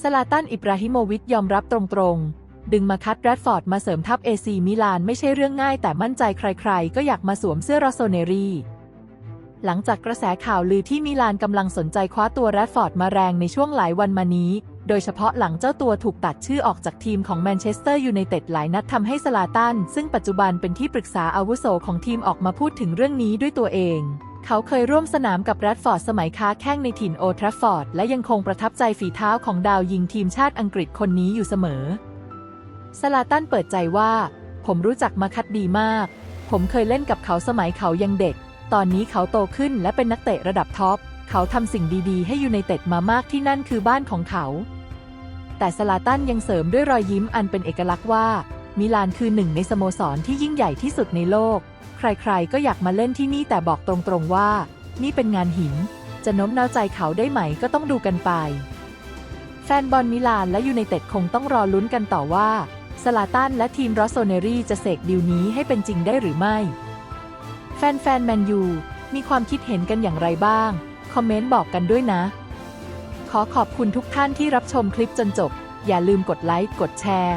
สลาตันอิบราฮิโมวิชยอมรับตรงๆ ดึงมาคัดแรดฟอร์ดมาเสริมทัพเอซีมิลานไม่ใช่เรื่องง่ายแต่มั่นใจใครๆ ก็อยากมาสวมเสื้อรอสโซเนรีหลังจากกระแสข่าวลือที่มิลานกำลังสนใจคว้าตัวแรดฟอร์ดมาแรงในช่วงหลายวันมานี้ โดยเฉพาะหลังเจ้าตัวถูกตัดชื่อออกจากทีมของแมนเชสเตอร์ยูไนเต็ดหลายนัดทำให้สลาตันซึ่งปัจจุบันเป็นที่ปรึกษาอาวุโสของทีมออกมาพูดถึงเรื่องนี้ด้วยตัวเอง เขาเคยร่วมสนามกับแรดฟอร์ดสมัยค้าแข้งในถิ่นโอทราฟฟอร์ด และยังคงประทับใจฝีเท้าของดาวยิงทีมชาติอังกฤษคนนี้อยู่เสมอ สลาตันเปิดใจว่า ผมรู้จักมาคัดดีมาก ผมเคยเล่นกับเขาสมัยเขายังเด็ก ตอนนี้เขาโตขึ้นและเป็นนักเตะระดับท็อป เขาทำสิ่งดีๆ ให้ยูไนเต็ดมามากที่นั่นคือบ้านของเขา แต่สลาตันยังเสริมด้วยรอยยิ้มอันเป็นเอกลักษณ์ว่า มิลานคือหนึ่งในสโมสรที่ยิ่งใหญ่ที่สุดในโลก ใครๆ ก็อยากมาเล่นที่นี่แต่บอกตรงๆว่า นี่เป็นงานหิน จะโน้มน้าวใจเขาได้ไหมก็ต้องดูกันไป แฟนบอลมิลานและยูไนเต็ดคงต้องรอลุ้นกันต่อว่าสลาตันและทีมรอสโซเนรีจะเสกดิวนี้ให้เป็นจริงได้หรือไม่ แฟนๆแมนยูมีความคิดเห็นกันอย่างไรบ้าง คอมเมนต์บอกกันด้วยนะ ขอขอบคุณทุกท่านที่รับชมคลิปจนจบ อย่าลืมกดไลค์ กดแชร์